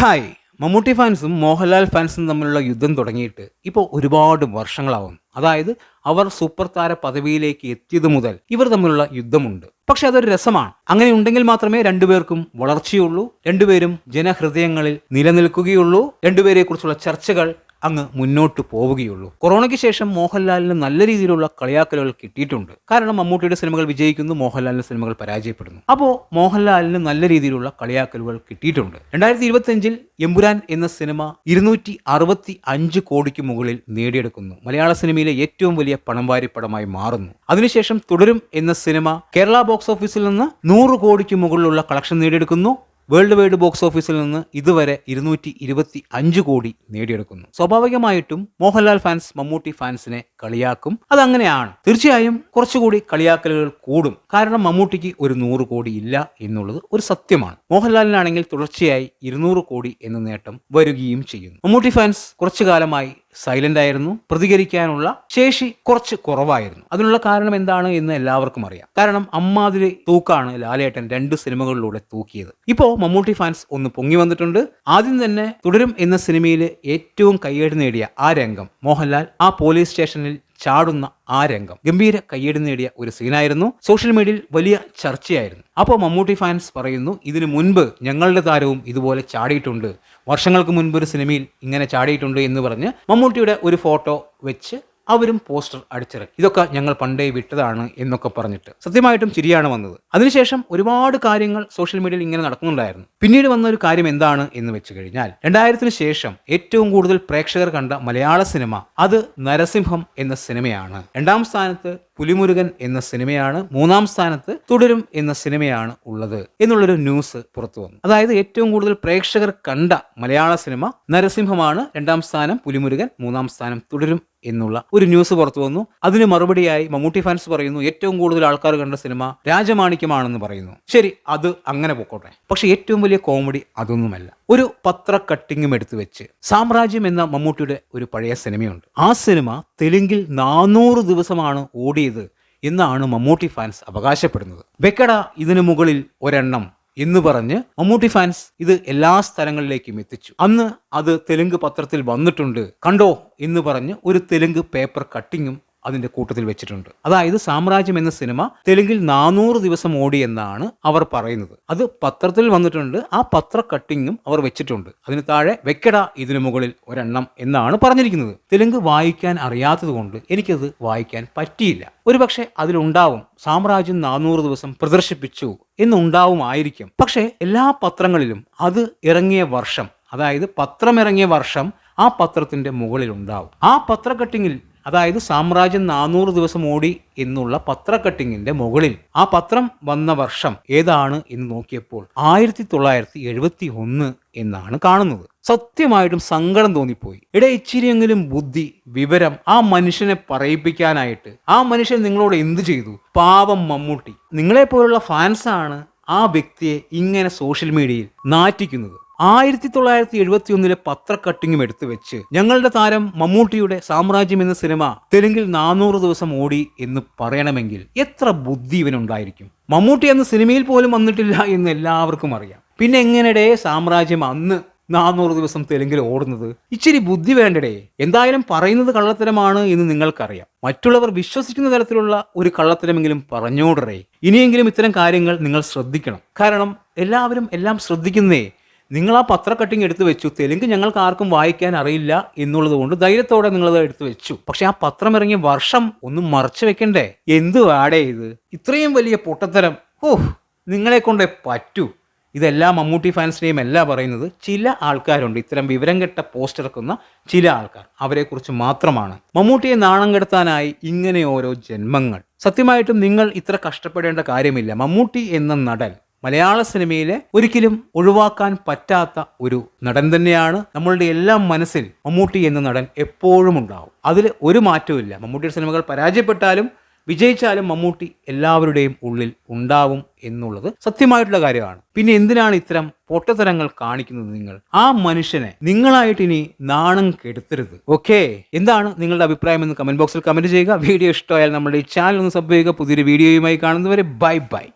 Hi. Mammootty ഫാൻസും മോഹൻലാൽ ഫാൻസും തമ്മിലുള്ള യുദ്ധം തുടങ്ങിയിട്ട് ഇപ്പോൾ ഒരുപാട് വർഷങ്ങളാവും. അതായത് അവർ സൂപ്പർ താര പദവിയിലേക്ക് എത്തിയത് മുതൽ ഇവർ തമ്മിലുള്ള യുദ്ധമുണ്ട്. പക്ഷെ അതൊരു രസമാണ്. അങ്ങനെ ഉണ്ടെങ്കിൽ മാത്രമേ രണ്ടുപേർക്കും വളർച്ചയുള്ളൂ രണ്ടുപേരും ജനഹൃദയങ്ങളിൽ നിലനിൽക്കുകയുള്ളൂ രണ്ടുപേരെ കുറിച്ചുള്ള ചർച്ചകൾ അങ്ങ് മുന്നോട്ട് പോവുകയുള്ളൂ. കൊറോണയ്ക്ക് ശേഷം മോഹൻലാലിന് നല്ല രീതിയിലുള്ള കളിയാക്കലുകൾ കിട്ടിയിട്ടുണ്ട്. കാരണം മമ്മൂട്ടിയുടെ സിനിമകൾ വിജയിക്കുന്നു മോഹൻലാലിന്റെ സിനിമകൾ പരാജയപ്പെടുന്നു. അപ്പോൾ മോഹൻലാലിന് നല്ല രീതിയിലുള്ള കളിയാക്കലുകൾ കിട്ടിയിട്ടുണ്ട്. രണ്ടായിരത്തി ഇരുപത്തിയഞ്ചിൽ എമ്പുരാൻ എന്ന സിനിമ ഇരുന്നൂറ്റി അറുപത്തി അഞ്ച് കോടിക്ക് മുകളിൽ നേടിയെടുക്കുന്നു. മലയാള സിനിമയിലെ ഏറ്റവും വലിയ പണം വാരിപ്പടമായി മാറുന്നു. അതിനുശേഷം തുടരും എന്ന സിനിമ കേരള ബോക്സ് ഓഫീസിൽ നിന്ന് നൂറ് കോടിക്ക് മുകളിലുള്ള കളക്ഷൻ നേടിയെടുക്കുന്നു. വേൾഡ് വൈഡ് ബോക്സ് ഓഫീസിൽ നിന്ന് ഇതുവരെ ഇരുന്നൂറ്റി ഇരുപത്തി അഞ്ച് കോടി നേടിയെടുക്കുന്നു. സ്വാഭാവികമായിട്ടും മോഹൻലാൽ ഫാൻസ് മമ്മൂട്ടി ഫാൻസിനെ കളിയാക്കും. അതങ്ങനെയാണ്. തീർച്ചയായും കുറച്ചുകൂടി കളിയാക്കലുകൾ കൂടും. കാരണം മമ്മൂട്ടിക്ക് ഒരു നൂറ് കോടി ഇല്ല എന്നുള്ളത് ഒരു സത്യമാണ്. മോഹൻലാലിനാണെങ്കിൽ തുടർച്ചയായി ഇരുന്നൂറ് കോടി എന്ന നേട്ടം വരികയും ചെയ്യുന്നു. മമ്മൂട്ടി ഫാൻസ് കുറച്ചു കാലമായി സൈലന്റ് ആയിരുന്നു. പ്രതികരിക്കാനുള്ള ശേഷി കുറച്ച് കുറവായിരുന്നു. അതിനുള്ള കാരണം എന്താണ് എന്ന് എല്ലാവർക്കും അറിയാം. കാരണം അമ്മാതിരി തൂക്കാണ് ലാലേട്ടൻ രണ്ട് സിനിമകളിലൂടെ തൂക്കിയത്. ഇപ്പോ മമ്മൂട്ടി ഫാൻസ് ഒന്ന് പൊങ്ങി വന്നിട്ടുണ്ട്. ആദ്യം തന്നെ തുടരും എന്ന സിനിമയിൽ ഏറ്റവും കയ്യേടി നേടിയ ആ രംഗം മോഹൻലാൽ ആ പോലീസ് സ്റ്റേഷനിൽ ചാടുന്ന ആ രംഗം ഗംഭീര കയ്യേടി നേടിയ ഒരു സീനായിരുന്നു. സോഷ്യൽ മീഡിയയിൽ വലിയ ചർച്ചയായിരുന്നു. അപ്പോൾ മമ്മൂട്ടി ഫാൻസ് പറയുന്നു ഇതിനു മുൻപ് ഞങ്ങളുടെ താരവും ഇതുപോലെ ചാടിയിട്ടുണ്ട്. വർഷങ്ങൾക്ക് മുൻപ് ഒരു സിനിമയിൽ ഇങ്ങനെ ചാടിയിട്ടുണ്ട് എന്ന് പറഞ്ഞ് മമ്മൂട്ടിയുടെ ഒരു ഫോട്ടോ വെച്ച് അവരും പോസ്റ്റർ അടിച്ചിറക്കി. ഇതൊക്കെ ഞങ്ങൾ പണ്ടേ വിട്ടതാണ് എന്നൊക്കെ പറഞ്ഞിട്ട്. സത്യമായിട്ടും ശരിയാണ് വന്നത്. അതിനുശേഷം ഒരുപാട് കാര്യങ്ങൾ സോഷ്യൽ മീഡിയയിൽ ഇങ്ങനെ നടക്കുന്നുണ്ടായിരുന്നു. പിന്നീട് വന്ന ഒരു കാര്യം എന്താണ് എന്ന് വെച്ച് കഴിഞ്ഞാൽ രണ്ടായിരത്തിന് ശേഷം ഏറ്റവും കൂടുതൽ പ്രേക്ഷകർ കണ്ട മലയാള സിനിമ അത് നരസിംഹം എന്ന സിനിമയാണ്. രണ്ടാം സ്ഥാനത്ത് പുലിമുരുകൻ എന്ന സിനിമയാണ്. മൂന്നാം സ്ഥാനത്ത് തുടരും എന്ന സിനിമയാണ് ഉള്ളത് എന്നുള്ളൊരു ന്യൂസ് പുറത്തു വന്നു. അതായത് ഏറ്റവും കൂടുതൽ പ്രേക്ഷകർ കണ്ട മലയാള സിനിമ നരസിംഹമാണ്. രണ്ടാം സ്ഥാനം പുലിമുരുകൻ മൂന്നാം സ്ഥാനം തുടരും എന്നുള്ള ഒരു ന്യൂസ് പുറത്തു വന്നു. അതിന് മറുപടിയായി മമ്മൂട്ടി ഫാൻസ് പറയുന്നു ഏറ്റവും കൂടുതൽ ആൾക്കാർ കണ്ട സിനിമ രാജമാണിക്യമാണെന്ന് പറയുന്നു. ശരി അത് അങ്ങനെ പോക്കോട്ടെ. പക്ഷെ ഏറ്റവും വലിയ കോമഡി അതൊന്നുമല്ല. ഒരു പത്ര കട്ടിങ്ങും എടുത്തു വെച്ച് സാമ്രാജ്യം എന്ന മമ്മൂട്ടിയുടെ ഒരു പഴയ സിനിമയുണ്ട്. ആ സിനിമ തെലുങ്കിൽ നാനൂറ് ദിവസമാണ് ഓടിയത് എന്നാണ് മമ്മൂട്ടി ഫാൻസ് അവകാശപ്പെടുന്നത്. വെക്കട ഇതിനു മുകളിൽ ഒരെണ്ണം എന്ന് പറഞ്ഞ് മമ്മൂട്ടി ഫാൻസ് ഇത് എല്ലാ സ്ഥലങ്ങളിലേക്കും എത്തിച്ചു. അന്ന് അത് തെലുങ്ക് പത്രത്തിൽ വന്നിട്ടുണ്ട്. കണ്ടോ? എന്ന് പറഞ്ഞ് ഒരു തെലുങ്ക് പേപ്പർ കട്ടിങ്ങും അതിന്റെ കൂട്ടത്തിൽ വെച്ചിട്ടുണ്ട്. അതായത് സാമ്രാജ്യം എന്ന സിനിമ തെലുങ്കിൽ നാനൂറ് ദിവസം ഓടി എന്നാണ് അവർ പറയുന്നത്. അത് പത്രത്തിൽ വന്നിട്ടുണ്ട്. ആ പത്ര കട്ടിങ്ങും അവർ വെച്ചിട്ടുണ്ട്. അതിന് താഴെ വെക്കട ഇതിനു മുകളിൽ ഒരെണ്ണം എന്നാണ് പറഞ്ഞിരിക്കുന്നത്. തെലുങ്ക് വായിക്കാൻ അറിയാത്തതുകൊണ്ട് എനിക്കത് വായിക്കാൻ പറ്റിയില്ല. ഒരുപക്ഷെ അതിലുണ്ടാവും. സാമ്രാജ്യം നാനൂറ് ദിവസം പ്രദർശിപ്പിച്ചു എന്നുണ്ടാവുമായിരിക്കും. പക്ഷേ എല്ലാ പത്രങ്ങളിലും അത് ഇറങ്ങിയ വർഷം അതായത് പത്രമിറങ്ങിയ വർഷം ആ പത്രത്തിന്റെ മുകളിൽ ഉണ്ടാവും ആ പത്ര കട്ടിങ്ങിൽ അതായത് സാമ്രാജ്യം നാനൂറ് ദിവസം ഓടി എന്നുള്ള പത്രക്കട്ടിങ്ങിന്റെ മുകളിൽ. ആ പത്രം വന്ന വർഷം ഏതാണ് എന്ന് നോക്കിയപ്പോൾ ആയിരത്തി തൊള്ളായിരത്തി എഴുപത്തി ഒന്ന് എന്നാണ് കാണുന്നത്. സത്യമായിട്ടും സങ്കടം തോന്നിപ്പോയി. ഇട ഇച്ചിരിയെങ്കിലും ബുദ്ധി വിവരം ആ മനുഷ്യനെ പറയിപ്പിക്കാനായിട്ട് ആ മനുഷ്യൻ നിങ്ങളോട് എന്ത് ചെയ്തു? പാവം മമ്മൂട്ടി. നിങ്ങളെപ്പോലുള്ള ഫാൻസാണ് ആ വ്യക്തിയെ ഇങ്ങനെ സോഷ്യൽ മീഡിയയിൽ നാറ്റിക്കുന്നത്. ആയിരത്തി തൊള്ളായിരത്തി എഴുപത്തി ഒന്നിലെ പത്ര കട്ടിങ്ങും എടുത്തു വെച്ച് ഞങ്ങളുടെ താരം മമ്മൂട്ടിയുടെ സാമ്രാജ്യം എന്ന സിനിമ തെലുങ്കിൽ നാനൂറ് ദിവസം ഓടി എന്ന് പറയണമെങ്കിൽ എത്ര ബുദ്ധി ഇവനുണ്ടായിരിക്കും? മമ്മൂട്ടി എന്ന സിനിമയിൽ പോലും വന്നിട്ടില്ല എന്ന് എല്ലാവർക്കും അറിയാം. പിന്നെ എങ്ങനെടേ സാമ്രാജ്യം അന്ന് നാനൂറ് ദിവസം തെലുങ്കിൽ ഓടുന്നത്? ഇച്ചിരി ബുദ്ധി വേണ്ടടേ. എന്തായാലും പറയുന്നത് കള്ളത്തരമാണ് എന്ന് നിങ്ങൾക്കറിയാം. മറ്റുള്ളവർ വിശ്വസിക്കുന്ന തരത്തിലുള്ള ഒരു കള്ളത്തരമെങ്കിലും പറഞ്ഞോടറേ ഇനിയെങ്കിലും ഇത്തരം കാര്യങ്ങൾ നിങ്ങൾ ശ്രദ്ധിക്കണം. കാരണം എല്ലാവരും എല്ലാം ശ്രദ്ധിക്കുന്നേ നിങ്ങൾ ആ പത്ര കട്ടിങ് എടുത്തു വെച്ചു. തെലുങ്ക് ഞങ്ങൾക്ക് ആർക്കും വായിക്കാൻ അറിയില്ല എന്നുള്ളത് കൊണ്ട് ധൈര്യത്തോടെ നിങ്ങളത് എടുത്തു വെച്ചു. പക്ഷെ ആ പത്രം ഇറങ്ങിയ വർഷം ഒന്നും മറച്ചു വെക്കണ്ടേ? എന്ത് വാടേ ഇത്? ഇത്രയും വലിയ പൊട്ടത്തരം. ഓഹ് നിങ്ങളെ കൊണ്ടേ പറ്റൂ. ഇതെല്ലാം മമ്മൂട്ടി ഫാൻസിനെയും അല്ല പറയുന്നത്. ചില ആൾക്കാരുണ്ട്. ഇത്തരം വിവരം കെട്ട പോസ്റ്റ് ഇറക്കുന്ന ചില ആൾക്കാർ. അവരെക്കുറിച്ച് മാത്രമാണ്. മമ്മൂട്ടിയെ നാണം കെടുത്താനായി ഇങ്ങനെ ഓരോ ജന്മങ്ങൾ. സത്യമായിട്ടും നിങ്ങൾ ഇത്ര കഷ്ടപ്പെടേണ്ട കാര്യമില്ല. മമ്മൂട്ടി എന്ന നടൻ മലയാള സിനിമയിലെ ഒരിക്കലും ഒഴിവാക്കാൻ പറ്റാത്ത ഒരു നടൻ തന്നെയാണ് നമ്മളുടെ എല്ലാം മനസ്സിൽ മമ്മൂട്ടി എന്ന നടൻ എപ്പോഴും ഉണ്ടാവും. അതിൽ ഒരു മാറ്റവും മമ്മൂട്ടിയുടെ സിനിമകൾ പരാജയപ്പെട്ടാലും വിജയിച്ചാലും മമ്മൂട്ടി എല്ലാവരുടെയും ഉള്ളിൽ ഉണ്ടാവും എന്നുള്ളത് സത്യമായിട്ടുള്ള കാര്യമാണ്. പിന്നെ എന്തിനാണ് ഇത്തരം പൊട്ടത്തരങ്ങൾ കാണിക്കുന്നത് നിങ്ങൾ? ആ മനുഷ്യനെ നിങ്ങളായിട്ട് ഇനി നാണം കെടുത്തരുത്. ഓക്കെ? എന്താണ് നിങ്ങളുടെ അഭിപ്രായം എന്ന് കമന്റ് ബോക്സിൽ കമന്റ് ചെയ്യുക. വീഡിയോ ഇഷ്ടമായാൽ നമ്മുടെ ഈ ചാനൽ ഒന്ന് സബ് ചെയ്യുക. പുതിയൊരു വീഡിയോയുമായി കാണുന്നവരെ ബൈ ബൈ.